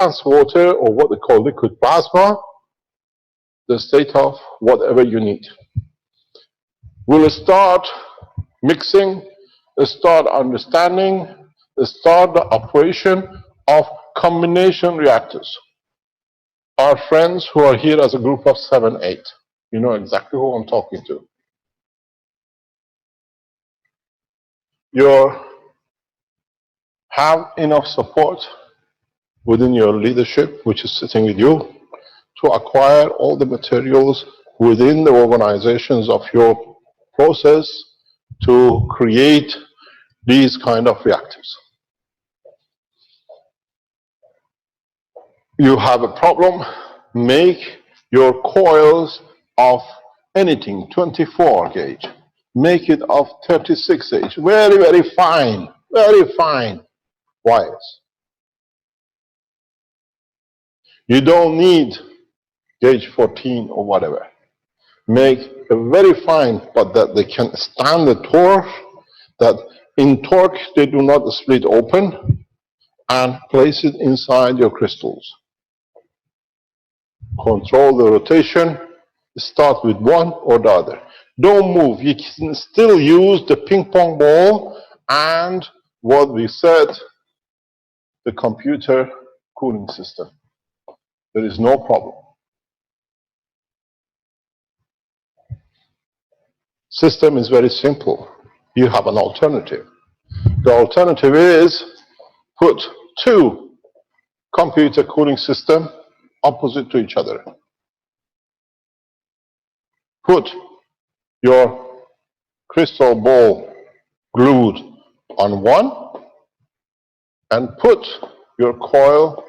advanced water or what they call liquid plasma, the state of whatever you need. We'll start mixing, start understanding, start the operation of combination reactors. Our friends who are here as a group of seven, eight, you know exactly who I'm talking to. You have enough support within your leadership, which is sitting with you, to acquire all the materials within the organizations of your process to create these kind of reactors. You have a problem, make your coils of anything 24 gauge. Make it of 36 gauge. Very, very fine, very fine wires. You don't need gauge 14 or whatever. Make a very fine, but that they can stand the torque, that in torque they do not split open, and place it inside your crystals. Control the rotation, start with one or the other. Don't move. You can still use the ping pong ball and what we said, the computer cooling system. There is no problem. System is very simple. You have an alternative. The alternative is put two computer cooling system opposite to each other. Put your crystal ball glued on one and put your coil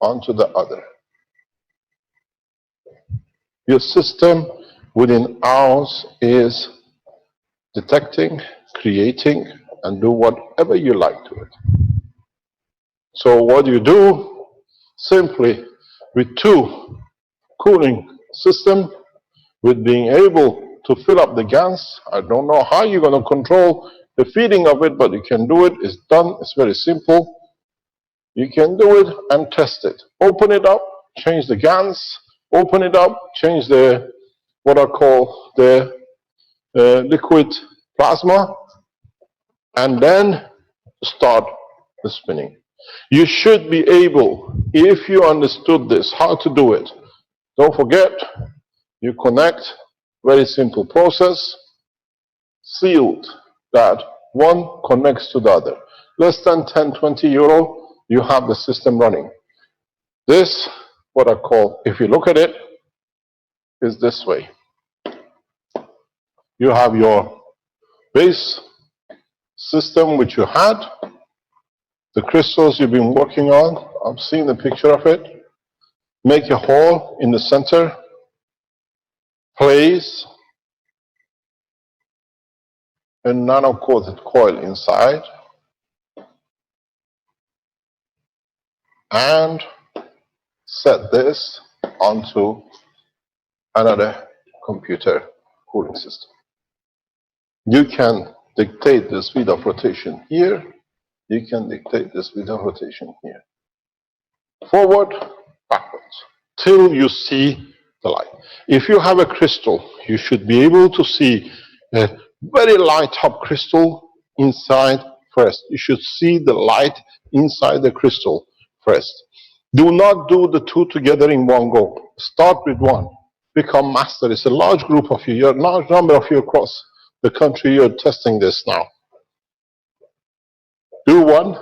onto the other. Your system within hours is detecting, creating, and do whatever you like to it. So what you do, simply with two cooling system, with being able to fill up the gas, I don't know how you're going to control the feeding of it, but you can do it. It's done. It's very simple. You can do it and test it. Open it up, change the gas, open it up, change the what I call the uh, liquid plasma, and then start the spinning. You should be able, if you understood this, how to do it. Don't forget, you connect, very simple process, sealed, that one connects to the other. Less than 10, 20 euro, you have the system running. This, what I call, if you look at it, is this way. You have your base system which you had, the crystals you've been working on, I've seen the picture of it. Make a hole in the center, place a nano-coated coil inside, and set this onto another computer cooling system. You can dictate the speed of rotation here. You can dictate the speed of rotation here. Forward, backwards, till you see the light. If you have a crystal, you should be able to see a very light up crystal inside first. You should see the light inside the crystal first. Do not do the two together in one go. Start with one. Become master. It's a large group of you. You're a large number of you across the country you're testing this now. Do one,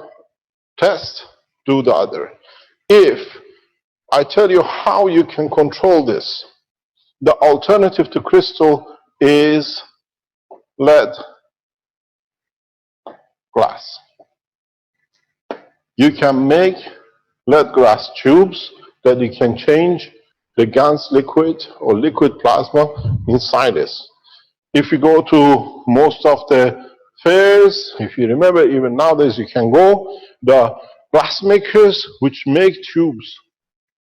test, do the other. If I tell you how you can control this, the alternative to crystal is lead glass. You can make lead glass tubes that you can change the gas liquid or liquid plasma inside this. If you go to most of the fairs, if you remember, even nowadays you can go, the glass makers which make tubes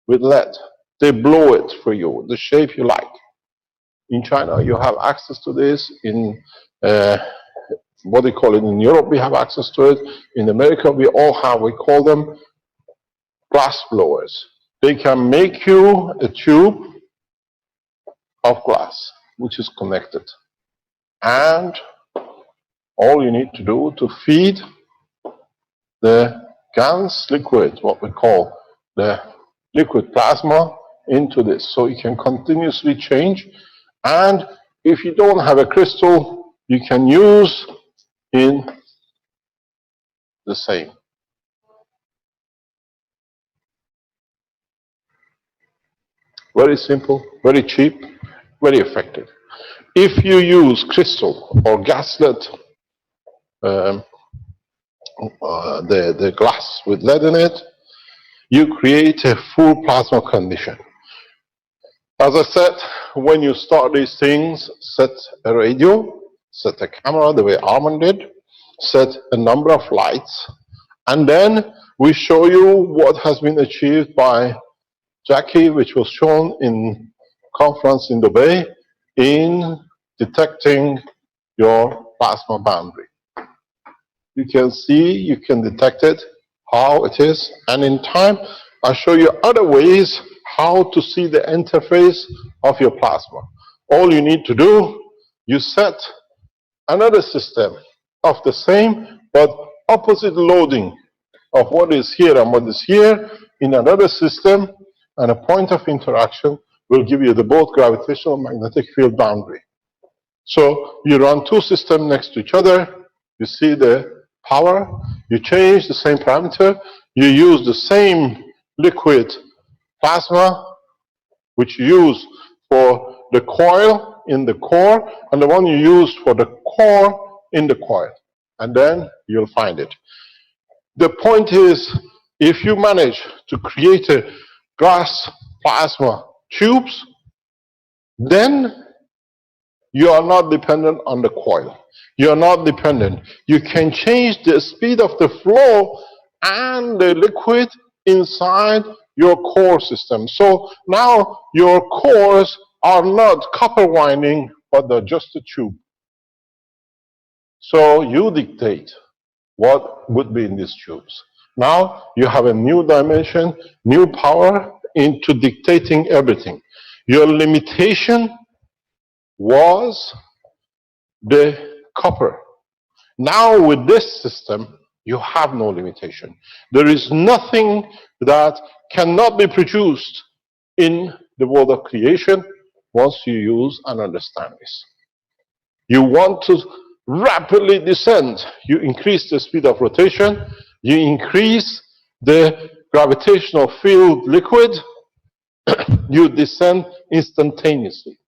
with lead, they blow it for you, the shape you like. In China, you have access to this. In uh, what they call it in Europe, we have access to it. In America, we all have. We call them glass blowers. They can make you a tube of glass which is connected. And all you need to do to feed the GANS liquid, what we call the liquid plasma, into this. So you can continuously change. And if you don't have a crystal, you can use in the same. Very simple, very cheap, very effective. If you use crystal or gaslit, um, uh, the, the glass with lead in it, you create a full plasma condition. As I said, when you start these things, set a radio, set a camera the way Armand did, set a number of lights, and then we show you what has been achieved by Jackie, which was shown in conference in Dubai, in detecting your plasma boundary. You can see, you can detect it, how it is, and in time, I'll show you other ways how to see the interface of your plasma. All you need to do, you set another system of the same but opposite loading of what is here and what is here in another system and a point of interaction will give you the both gravitational and magnetic field boundary. So you run two systems next to each other, you see the power, you change the same parameter, you use the same liquid plasma, which you use for the coil in the core, and the one you use for the core in the coil. And then you'll find it. The point is, if you manage to create a glass plasma tubes, then you are not dependent on the coil. You are not dependent. You can change the speed of the flow and the liquid inside your core system. So now your cores are not copper winding, but they're just a tube. So you dictate what would be in these tubes. Now you have a new dimension, new power into dictating everything. Your limitation was the copper. Now with this system, you have no limitation. There is nothing that cannot be produced in the world of creation once you use and understand this. You want to rapidly descend, you increase the speed of rotation, you increase the gravitational field liquid, you descend instantaneously.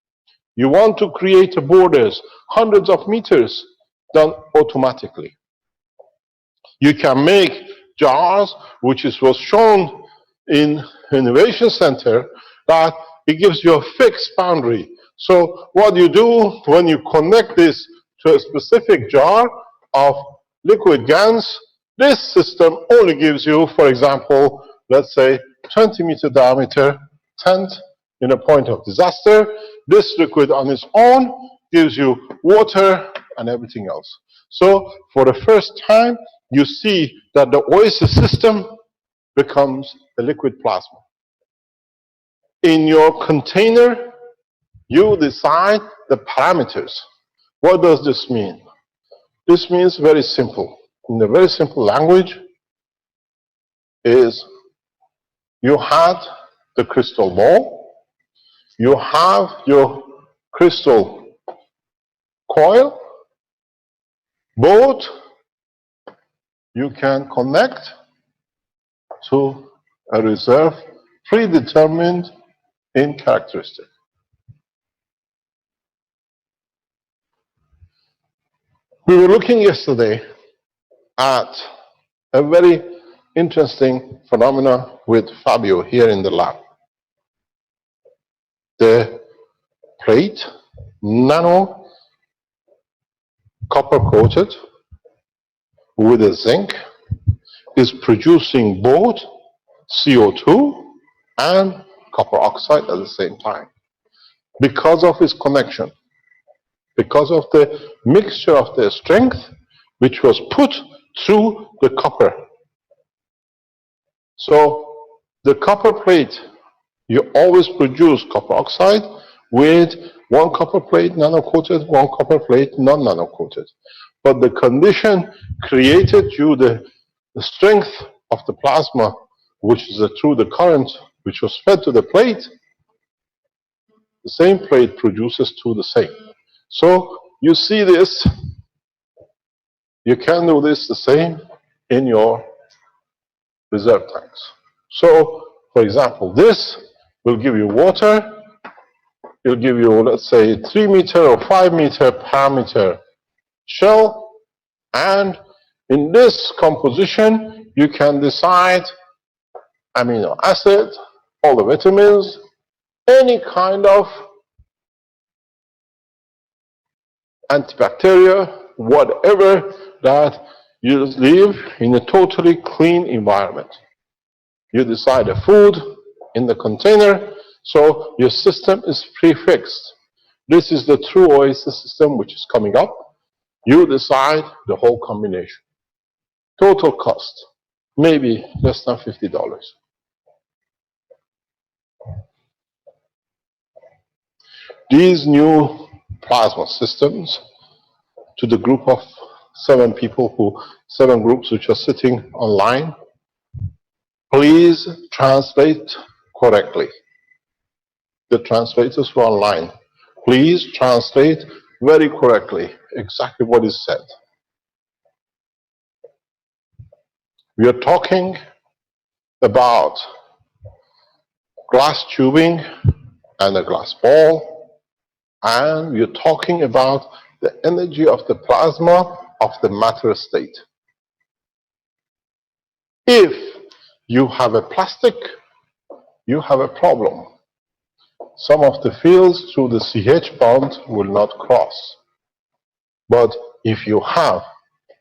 You want to create borders hundreds of meters done automatically. You can make jars, which is, was shown in Innovation Center, that it gives you a fixed boundary. So what you do when you connect this to a specific jar of liquid GANS, this system only gives you, for example, let's say 20 meter diameter tent in a point of disaster. This liquid on its own gives you water and everything else. So for the first time, you see that the OASIS system becomes a liquid plasma. In your container, you decide the parameters. What does this mean? This means very simple. In a very simple language, is you had the crystal ball, you have your crystal coil, both you can connect to a reserve predetermined in characteristic. We were looking yesterday at a very interesting phenomena with Fabio here in the lab. The plate, nano copper coated with a zinc, is producing both CO2 and copper oxide at the same time because of its connection, because of the mixture of the strength which was put through the copper. So The copper plate, you always produce copper oxide with one copper plate nano-coated, one copper plate non-nano-coated. But the condition created you the, the strength of the plasma, which is through the current which was fed to the plate, the same plate produces to the same. So you see this, you can do this the same in your reserve tanks. So, for example, this will give you water, it'll give you, let's say, 3 meter or 5 meter parameter shell, and in this composition, you can decide amino acid, all the vitamins, any kind of antibacterial, whatever that you live in a totally clean environment. You decide the food in the container, so your system is prefixed. This is the true Oasis system which is coming up. You decide the whole combination. Total cost, maybe less than $50. These new plasma systems to the group of seven people who, seven groups which are sitting online, please translate correctly. The translators who are online, please translate very correctly exactly what is said. We are talking about glass tubing and a glass ball and we're talking about the energy of the plasma of the matter state. If you have a plastic, you have a problem. Some of the fields through the CH bond will not cross. But if you have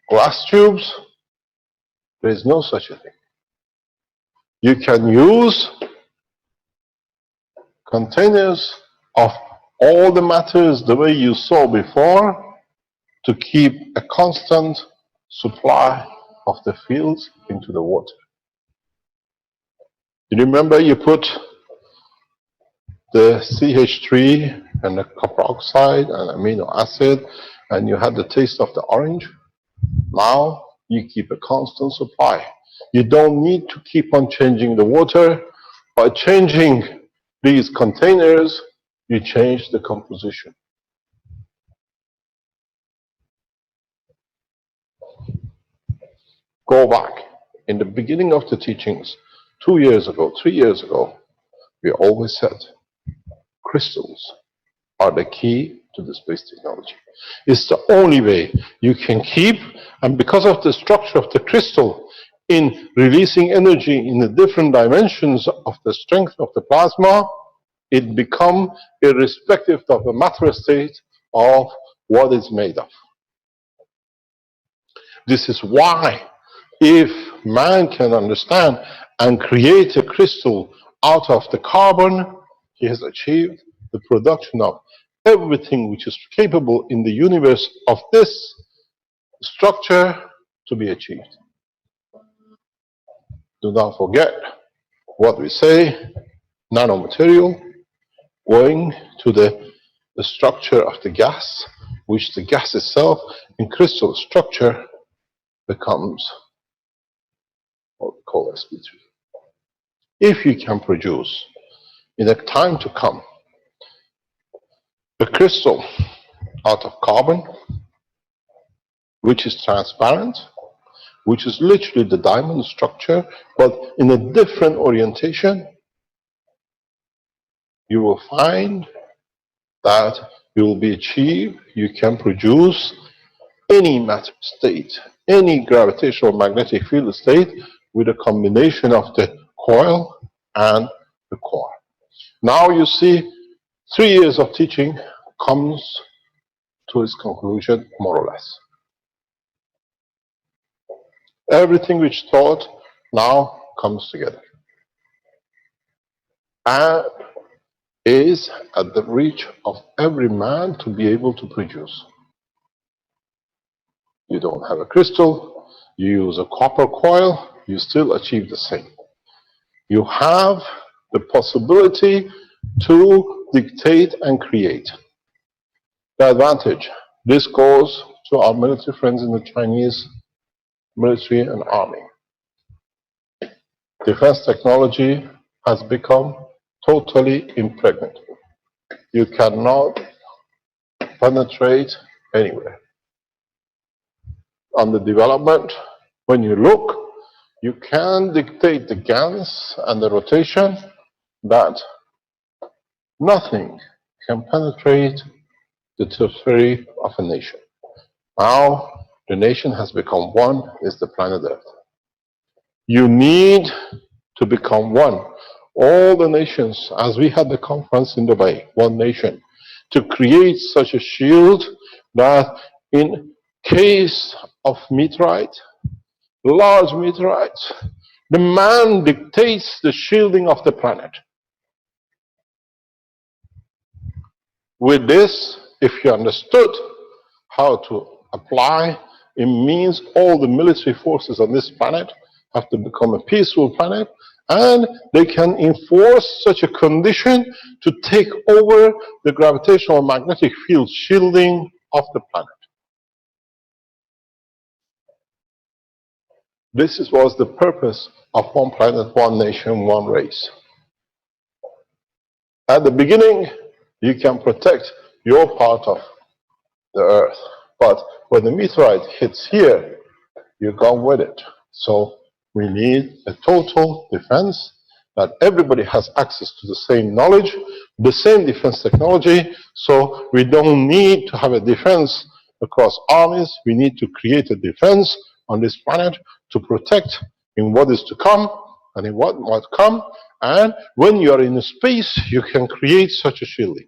glass tubes, there is no such a thing. You can use containers of all the matters the way you saw before to keep a constant supply of the fields into the water. You remember you put the CH3 and the copper oxide and amino acid and you had the taste of the orange. Now you keep a constant supply. You don't need to keep on changing the water. By changing these containers, you change the composition. Go back. In the beginning of the teachings, two years ago, three years ago, we always said crystals are the key to the space technology. It's the only way you can keep, and because of the structure of the crystal, in releasing energy in the different dimensions of the strength of the plasma, it become irrespective of the matter state of what it's made of. This is why if man can understand and create a crystal out of the carbon, he has achieved the production of everything which is capable in the universe of this structure to be achieved. Do not forget what we say, nanomaterial, going to the, the structure of the gas, which the gas itself in crystal structure becomes what we call sp3. If you can produce in a time to come a crystal out of carbon, which is transparent, which is literally the diamond structure, but in a different orientation, you will find that you will be achieved, you can produce any matter state, any gravitational magnetic field state with a combination of the coil and the core. Now you see three years of teaching comes to its conclusion more or less. Everything which taught now comes together. And is at the reach of every man to be able to produce. You don't have a crystal, you use a copper coil, you still achieve the same. You have the possibility to dictate and create. The advantage. This goes to our military friends in the Chinese military and army. Defense technology has become totally impregnable. You cannot penetrate anywhere. On the development, when you look, you can dictate the GANs and the rotation that nothing can penetrate the territory of a nation. Now, the nation has become one, is the planet Earth. You need to become one. All the nations, as we had the conference in Dubai, one nation, to create such a shield that in case of meteorite, large meteorites, the man dictates the shielding of the planet. With this, if you understood how to apply, it means all the military forces on this planet have to become a peaceful planet and they can enforce such a condition to take over the gravitational magnetic field shielding of the planet. This is, was the purpose of one planet, one nation, one race. At the beginning, you can protect your part of the earth. But when the meteorite hits here, you're gone with it. So we need a total defense that everybody has access to the same knowledge, the same defense technology. So we don't need to have a defense across armies. We need to create a defense on this planet to protect in what is to come and in what might come. And when you are in space, you can create such a shielding.